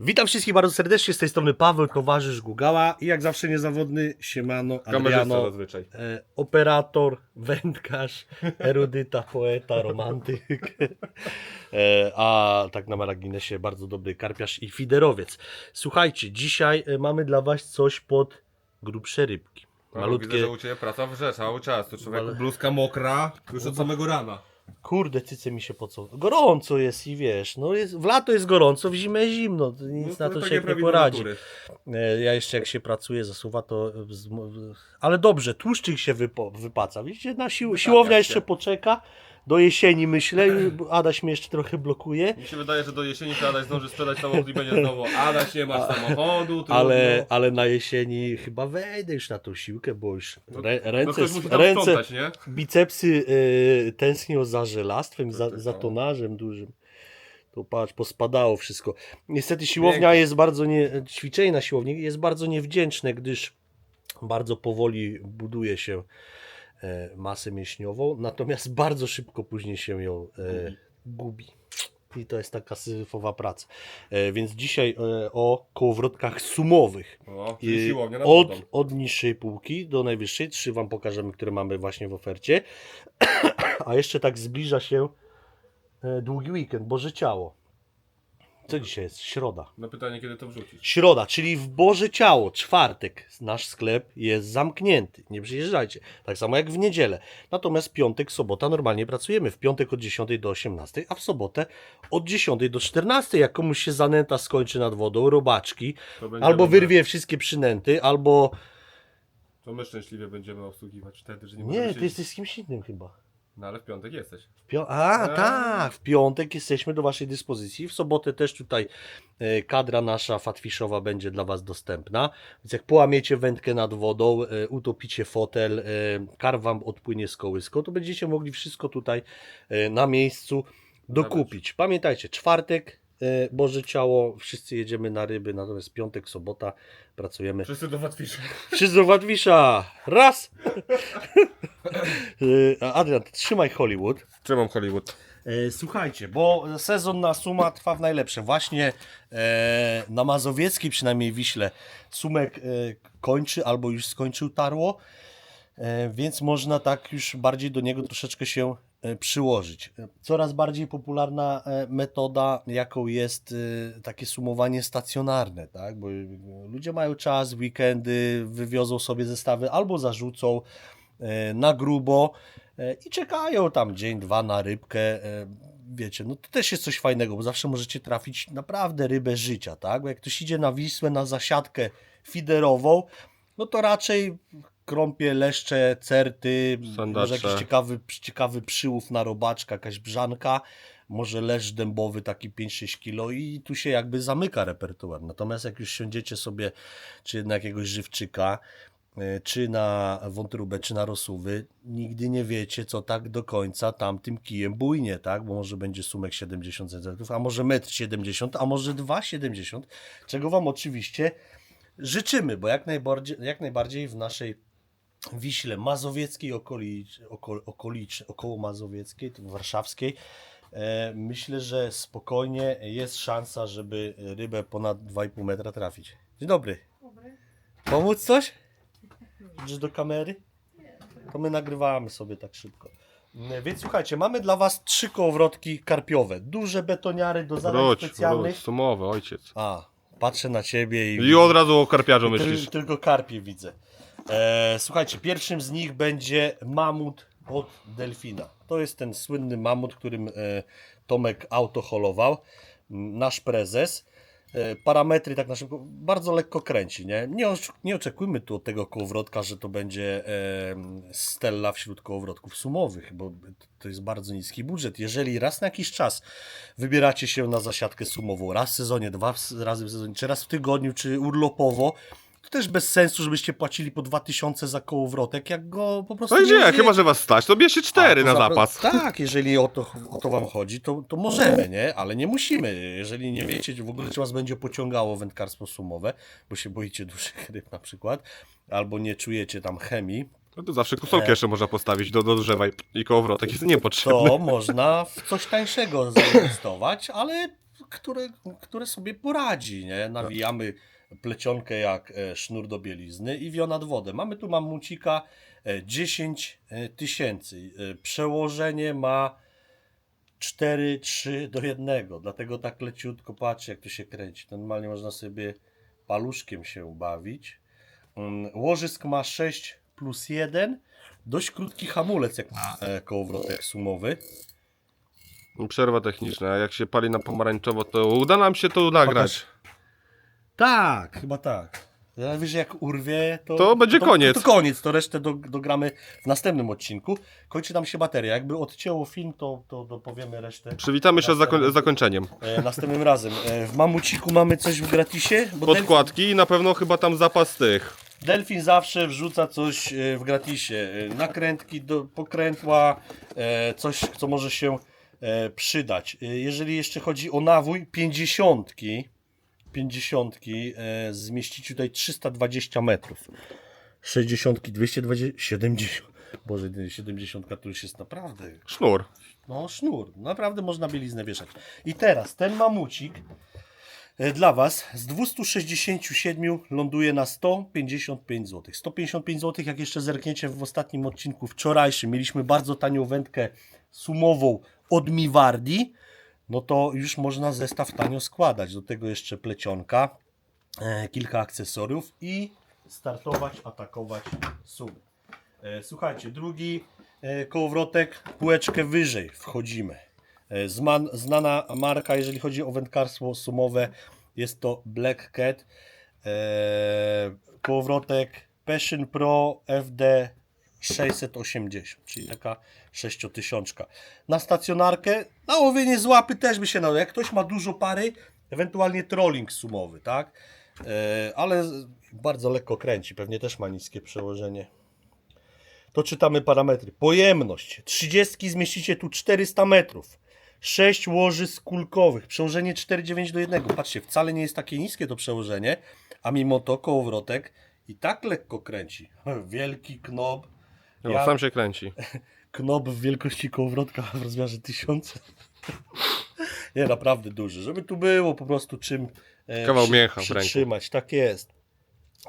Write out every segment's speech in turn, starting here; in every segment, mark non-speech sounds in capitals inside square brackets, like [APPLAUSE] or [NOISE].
Witam wszystkich bardzo serdecznie, z tej strony Paweł, towarzysz Gugała i jak zawsze niezawodny Siemano, Kamerzysta Adriano, zazwyczaj. e, operator, wędkarz, [LAUGHS] erudyta, poeta, romantyk, e, a tak na marginesie bardzo dobry karpiarz i fiderowiec. Słuchajcie, dzisiaj e, mamy dla Was coś pod grubsze rybki. Malutkie... Widzę, że u Ciebie praca wrze cały czas. To człowiek Ale- bluzka mokra już od samego rana. Kurde, cyce mi się pocą. Gorąco jest i wiesz, no jest, w lato jest gorąco, w zimę jest zimno, nic na to się nie poradzi. natury. E, Ja jeszcze jak się pracuje, zasuwa to. Ale dobrze, tłuszczyk się wypo, wypaca. Widzicie, na sił, siłownia jeszcze poczeka. Do jesieni myślę. Adaś mnie jeszcze trochę blokuje. Mi się wydaje, że do jesieni to Adaś zdąży sprzedać samochód i będzie znowu Adaś nie masz samochodu, trudno. Ale, ale na jesieni chyba wejdę już na tą siłkę, bo już re, no ręce, ktoś musi tam ręce sprzątać, nie? bicepsy e, tęsknią za żelastwem, za, za tonażem dużym. To patrz, pospadało wszystko. Niestety siłownia Pięknie. jest bardzo nie, ćwiczenie na siłowni jest bardzo niewdzięczne, gdyż bardzo powoli buduje się masę mięśniową, natomiast bardzo szybko później się ją e, gubi. I to jest taka syfowa praca. E, więc dzisiaj e, o kołowrotkach sumowych. O, od, od niższej półki do najwyższej. Trzy Wam pokażemy, które mamy właśnie w ofercie. [COUGHS] A jeszcze tak zbliża się e, długi weekend, Boże Ciało. Co dzisiaj jest? Środa. Na pytanie, kiedy to wrzucić. Środa, czyli w Boże Ciało, czwartek, nasz sklep jest zamknięty. Nie przyjeżdżajcie. Tak samo jak w niedzielę. Natomiast piątek, sobota normalnie pracujemy. W piątek od 10 do 18, a w sobotę od 10 do 14. Jak komuś się zanęta skończy nad wodą, robaczki, To będzie albo dobre. wyrwie wszystkie przynęty, albo To my szczęśliwie będziemy obsługiwać wtedy, że nie, Nie, możemy ty siedzieć. jesteś z kimś innym chyba. No ale w piątek jesteś. W Pio- A, A. tak, w piątek jesteśmy do Waszej dyspozycji. W sobotę też tutaj e, kadra nasza fatwiszowa będzie dla Was dostępna. Więc jak połamiecie wędkę nad wodą, e, utopicie fotel, e, karp Wam odpłynie z kołyską, to będziecie mogli wszystko tutaj e, na miejscu dokupić. Pamiętajcie, czwartek, e, Boże Ciało, wszyscy jedziemy na ryby, natomiast piątek, sobota pracujemy Wszyscy do Watwisza. Wszyscy do Wadwisza! Raz! [LAUGHS] E, Adrian, trzymaj Hollywood. Trzymam Hollywood. E, Słuchajcie, bo sezon na Suma trwa w najlepsze. Właśnie e, na Mazowieckiej, przynajmniej Wiśle, Sumek e, kończy albo już skończył tarło, e, więc można tak już bardziej do niego troszeczkę się przyłożyć. Coraz bardziej popularna metoda, jaką jest takie sumowanie stacjonarne, tak? bo ludzie mają czas, weekendy, wywiozą sobie zestawy albo zarzucą na grubo e, i czekają tam dzień, dwa na rybkę. e, Wiecie, no to też jest coś fajnego, bo zawsze możecie trafić naprawdę rybę życia, tak? Bo jak ktoś idzie na Wisłę, na zasiadkę fiderową, no to raczej krąpie, leszcze, certy, Sandacze. może jakiś ciekawy, ciekawy przyłów na robaczka, jakaś brzanka, może lesz dębowy taki 5-6 kilo i tu się jakby zamyka repertuar. Natomiast jak już siądziecie sobie czy na jakiegoś żywczyka, e, czy na wątróbę, czy na rosuwy, nigdy nie wiecie, co tak do końca tamtym kijem bujnie, tak? Bo może będzie sumek 70 cm, a może 1,70 m, a może 2,70 m, czego Wam oczywiście życzymy, bo jak najbardziej, jak najbardziej w naszej Wiśle Mazowieckiej, okolicz, oko, okolicz, około Mazowieckiej, warszawskiej, e, myślę, że spokojnie jest szansa, żeby rybę ponad 2,5 metra trafić. Dzień dobry. Pomóc coś? Idziesz do kamery? To my nagrywamy sobie tak szybko. Mm, Więc słuchajcie, mamy dla Was trzy kołowrotki karpiowe. Duże betoniary do zadań Wróć, specjalnych. wróć, sumowy, ojciec. A, patrzę na Ciebie i... I od razu o karpiarzu Tyl, myślisz. tylko karpie widzę. E, słuchajcie, pierwszym z nich będzie mamut od delfina. To jest ten słynny mamut, którym e, Tomek autoholował. M, Nasz prezes. E, parametry tak na szybko, bardzo lekko kręci, nie? Nie, nie oczekujmy tu od tego kołowrotka, że to będzie stella wśród kołowrotków sumowych, bo to jest bardzo niski budżet. Jeżeli raz na jakiś czas wybieracie się na zasiadkę sumową, raz w sezonie, dwa razy w sezonie, czy raz w tygodniu, czy urlopowo, to też bez sensu, żebyście płacili po 2000 za kołowrotek, jak go po prostu No gdzie? użyjecie. Chyba, że was stać, to bierzcie cztery na zapas. Tak, jeżeli o to, o to wam chodzi, to, to możemy, nie? Ale nie musimy. Jeżeli nie wiecie, w ogóle czy was będzie pociągało wędkarstwo sumowe, bo się boicie dużych ryb na przykład, albo nie czujecie tam chemii, No to zawsze kusolkę jeszcze można postawić do, do drzewa i, i kołowrotek jest niepotrzebny. to można w coś tańszego zainwestować, ale które, które sobie poradzi, nie? Nawijamy plecionkę jak e, sznur do bielizny i wio nad wodę. Mamy tu mamucika e, 10 e, tysięcy. E, Przełożenie ma 4, 3 do 1, dlatego tak leciutko patrzcie jak to się kręci. Normalnie można sobie paluszkiem się bawić. Mm, Łożysk ma 6 plus 1. Dość krótki hamulec jak na e, kołowrotek sumowy. Przerwa techniczna. Jak się pali na pomarańczowo, to uda nam się to nagrać. Tak, chyba tak. Ja wiesz, jak urwie, to, To będzie koniec. To, to koniec, to resztę do, dogramy w następnym odcinku. Kończy nam się bateria. Jakby odcięło film, to, to dopowiemy resztę Przywitamy się z zako- zakończeniem. e, następnym razem. E, w Mamuciku mamy coś w gratisie? Bo Podkładki i na pewno chyba tam zapas tych. Delfin zawsze wrzuca coś e, w gratisie. E, Nakrętki, do, pokrętła, e, coś, co może się e, przydać. E, Jeżeli jeszcze chodzi o nawój, 50, 50 e, zmieścić tutaj 320 metrów. 60, 220, 70. Boże, 70 to już jest naprawdę Sznur. no, sznur. Naprawdę można bieliznę wieszać. I teraz ten mamucik e, dla Was z 267 ląduje na 155 zł. 155 zł, jak jeszcze zerkniecie w ostatnim odcinku wczorajszym, mieliśmy bardzo tanią wędkę sumową od Miwardi, no to już można zestaw tanio składać. Do tego jeszcze plecionka, e, kilka akcesoriów i startować, atakować sumy. E, Słuchajcie, drugi e, kołowrotek, półeczkę wyżej wchodzimy. Znana marka, jeżeli chodzi o wędkarstwo sumowe, jest to Black Cat. Kołowrotek Passion Pro FD 680, czyli taka 6000. Na stacjonarkę, na łowienie z łapy też by się nadał. Jak ktoś ma dużo pary, ewentualnie trolling sumowy, tak? E, ale bardzo lekko kręci, pewnie też ma niskie przełożenie to czytamy parametry. Pojemność 30 zmieścicie tu 400 metrów. 6 łożysk kulkowych, przełożenie 4,9 do 1. Patrzcie, wcale nie jest takie niskie to przełożenie, a mimo to kołowrotek i tak lekko kręci. [LAUGHS] Wielki knob. No, Ja- Sam się kręci. [LAUGHS] Knob w wielkości kołowrotka w rozmiarze 1000. [LAUGHS] Nie, naprawdę duży. Żeby tu było po prostu czym e, Kawał w ręku. przytrzymać. Tak jest.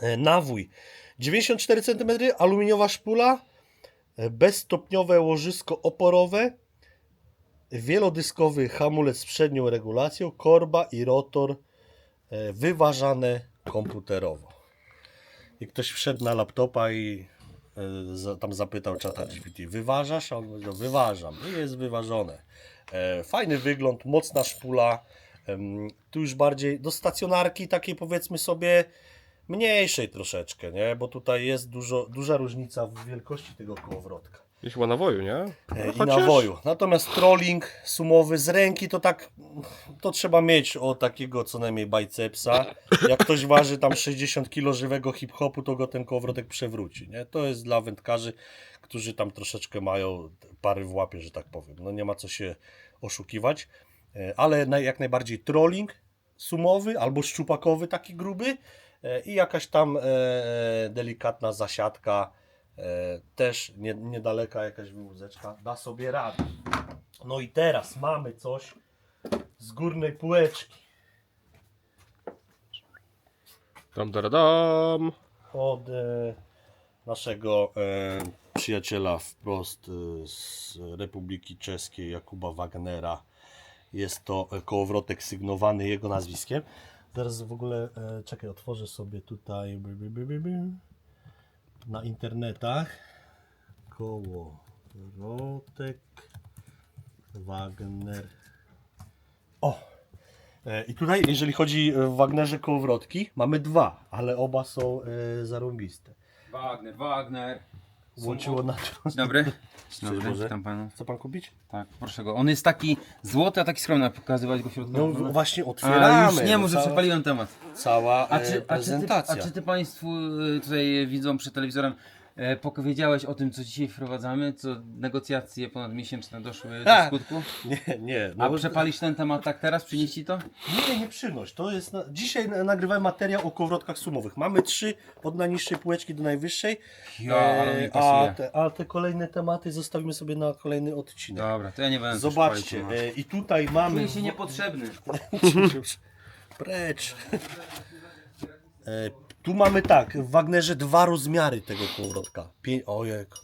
E, nawój. 94 cm, aluminiowa szpula, e, bezstopniowe łożysko oporowe, wielodyskowy hamulec z przednią regulacją, korba i rotor e, wyważane komputerowo. I ktoś wszedł na laptopa i tam zapytał czata GPT, wyważasz? On powiedział, wyważam. I jest wyważone. E, Fajny wygląd, mocna szpula. Tu już bardziej do stacjonarki takiej powiedzmy sobie mniejszej troszeczkę, nie? Bo tutaj jest dużo, duża różnica w wielkości tego kołowrotka. I chyba nawoju, nie? E, No, i chociaż- nawoju. Natomiast trolling sumowy z ręki to tak, to trzeba mieć o takiego co najmniej bicepsa. Jak ktoś waży tam 60 kg żywego hip-hopu, to go ten kołowrotek przewróci, nie? To jest dla wędkarzy, którzy tam troszeczkę mają pary w łapie, że tak powiem. No nie ma co się oszukiwać, E, ale jak najbardziej trolling sumowy albo szczupakowy taki gruby e, i jakaś tam delikatna zasiadka też nie, niedaleka jakaś wyłózeczka da sobie radę. No i teraz mamy coś z górnej półeczki Dam, dam, dam. od e, naszego e, przyjaciela wprost e, z Republiki Czeskiej Jakuba Wagnera. Jest to e, kołowrotek sygnowany jego nazwiskiem. Teraz w ogóle, e, czekaj, otworzę sobie tutaj by, by, by, by, by, na internetach kołowrotek Wagner. O! E, I tutaj, jeżeli chodzi w Wagnerze kołowrotki, mamy dwa, ale oba są e, zarąbiste. Wagner, Wagner. Łączyło na Dzień dobry. Dzień Boże. dobry, witam panu. Chce pan kupić? Tak, proszę go. On jest taki złoty, a taki skromny, a pokazywać go w środku. No w- właśnie a, otwieramy. już nie, no, może cała, przepaliłem temat. Cała A e, czy, a, czy ty, prezentacja. a czy ty państwu y, tutaj widzą przed telewizorem E, powiedziałeś o tym, co dzisiaj wprowadzamy, co negocjacje ponadmiesięczne doszły do skutku. [LAUGHS] Nie, nie. A no- przepalisz ten temat tak teraz? Przynieść ci to? Nie, nie przynoś. To jest. Na... Dzisiaj na- nagrywałem materiał o kołowrotkach sumowych. Mamy trzy od najniższej półeczki do najwyższej. Ja, ale mi E, a, te, a te kolejne tematy zostawimy sobie na kolejny odcinek. Dobra, to ja nie będę Zobaczcie, e, i tutaj mamy. Czuję się niepotrzebny. [LAUGHS] Precz. Tu mamy tak, w Wagnerze dwa rozmiary tego kołowrotka. Pię... Ojek.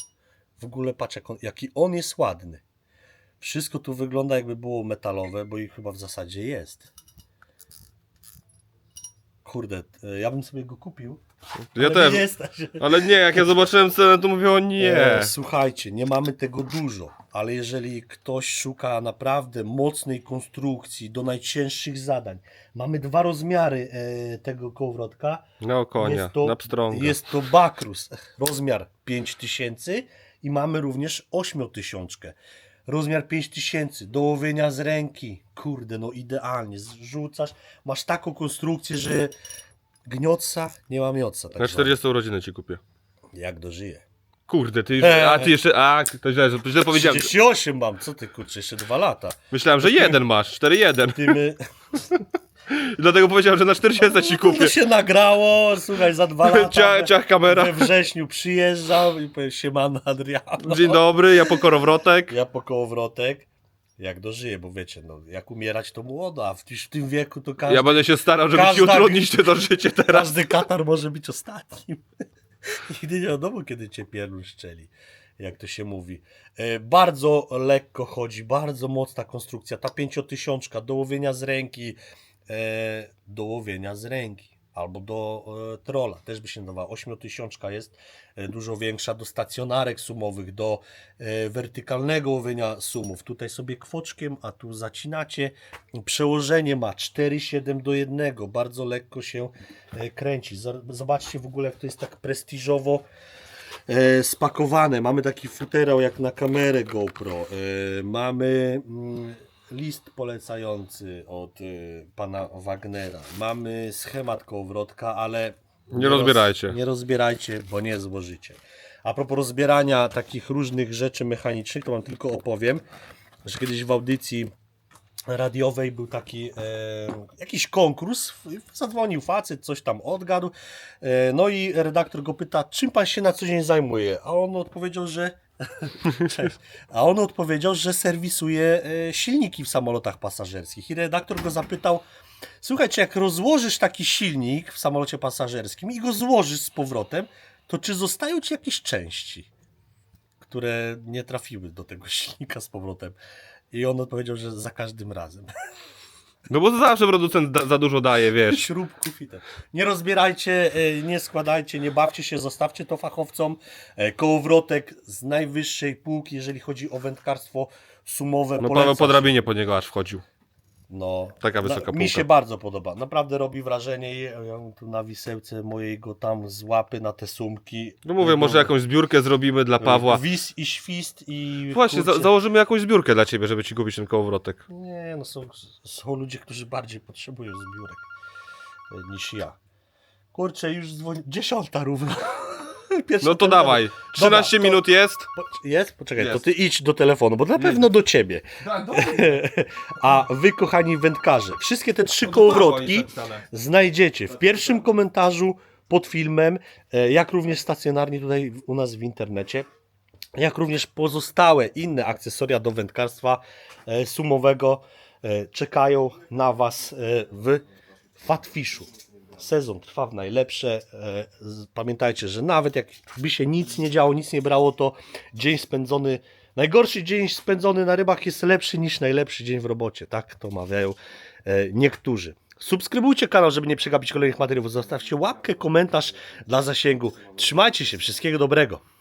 W ogóle patrz, jak on, jaki on jest ładny. Wszystko tu wygląda jakby było metalowe, bo ich chyba w zasadzie jest. Kurde, e, ja bym sobie go kupił. Ja ale też. Nie Ale nie, jak ja zobaczyłem cenę, to mówię o nie. E, słuchajcie, nie mamy tego dużo, ale jeżeli ktoś szuka naprawdę mocnej konstrukcji do najcięższych zadań, mamy dwa rozmiary e, tego kołowrotka. No konia, Jest to, na pstrąga. jest to Bakrus, rozmiar 5000 i mamy również 8000. Rozmiar 5000 do łowienia z ręki. Kurde, no idealnie. Zrzucasz, masz taką konstrukcję, że gniotca nie ma miotca. Tak Na zwane. 40 urodziny ci kupię. Jak dożyję. Kurde, ty już, Eee. a ty jeszcze, a, to źle, że- źle powiedziałem. 38 mam, co ty kurczę, jeszcze dwa lata. Myślałem, że jeden masz, 4-1. Ty my... [LAUGHS] Dlatego powiedziałem, że na 40 ci kupię. To się nagrało, słuchaj, za dwa lata. Ciach, ciach kamera. We wrześniu przyjeżdżał i powiem siemano Adriano. Dzień dobry, ja pokorowrotek. Ja po kołowrotek. Jak dożyję, bo wiecie, no, jak umierać to młodo, a w, w tym wieku to każdy, Ja będę się starał, żeby ci Każda- utrudnić to życie teraz. każdy katar może być ostatnim. [LAUGHS] Nigdy nie wiadomo, kiedy cię pierdol szczeli, jak to się mówi. E, bardzo lekko chodzi, bardzo mocna konstrukcja. Ta pięciotysiączka do łowienia z ręki, e, do łowienia z ręki. Albo do e, trola, też by się nadawała. Ośmiotysiączka jest e, dużo większa do stacjonarek sumowych, do e, wertykalnego łowienia sumów. Tutaj sobie kwoczkiem, a tu zacinacie. Przełożenie ma 4,7 do 1. Bardzo lekko się kręci. Zobaczcie w ogóle, jak to jest tak prestiżowo spakowane. Mamy taki futerał jak na kamerę GoPro. Mamy mm, list polecający od e, pana Wagnera. Mamy schemat kołowrotka, ale Nie rozbierajcie. nie rozbierajcie, bo nie złożycie. A propos rozbierania takich różnych rzeczy mechanicznych, to wam tylko opowiem, że kiedyś w audycji radiowej był taki e, jakiś konkurs, zadzwonił facet, coś tam odgadł, e, no i redaktor go pyta, czym pan się na co dzień zajmuje? A on odpowiedział, że [LAUGHS] Cześć. A on odpowiedział, że serwisuje e, silniki w samolotach pasażerskich. I redaktor go zapytał, słuchajcie, jak rozłożysz taki silnik w samolocie pasażerskim i go złożysz z powrotem, to czy zostają ci jakieś części, które nie trafiły do tego [LAUGHS] silnika z powrotem? I on odpowiedział, że za każdym razem. [LAUGHS] No bo zawsze producent da, za dużo daje, wiesz. Śrubków i tak. Nie rozbierajcie, e, nie składajcie, nie bawcie się, zostawcie to fachowcom. E, Kołowrotek z najwyższej półki, jeżeli chodzi o wędkarstwo sumowe. No polecam. Paweł po drabinie po niego aż wchodził. No, Taka wysoka Mi się bardzo podoba. Naprawdę robi wrażenie. Ja tu na wisełce mojego tam z łapy na te sumki. No mówię, może jakąś zbiórkę zrobimy dla Pawła. Wis i świst i. Właśnie, za, założymy jakąś zbiórkę dla ciebie, żeby ci kupić ten kołowrotek. Nie, no są, są ludzie, którzy bardziej potrzebują zbiórek e, niż ja. Kurczę, już dzwoni. Dziesiąta równo. [LAUGHS] Pierwszy No to telefon. dawaj. 13 Dobra, to- minut jest. Po- Jest? Poczekaj, Jest. to ty idź do telefonu, bo na pewno do ciebie. [LAUGHS] A wy, kochani wędkarze, wszystkie te trzy kołowrotki znajdziecie w pierwszym komentarzu pod filmem, e, jak również stacjonarnie tutaj w- u nas w internecie, jak również pozostałe inne akcesoria do wędkarstwa e, sumowego e, czekają na Was e, w Fatfishu. Sezon trwa w najlepsze. e, Pamiętajcie, że nawet jak by się nic nie działo, nic nie brało, to dzień spędzony, najgorszy dzień spędzony na rybach jest lepszy niż najlepszy dzień w robocie. Tak to mawiają e, niektórzy. Subskrybujcie kanał, żeby nie przegapić kolejnych materiałów. Zostawcie łapkę, komentarz dla zasięgu. Trzymajcie się, wszystkiego dobrego.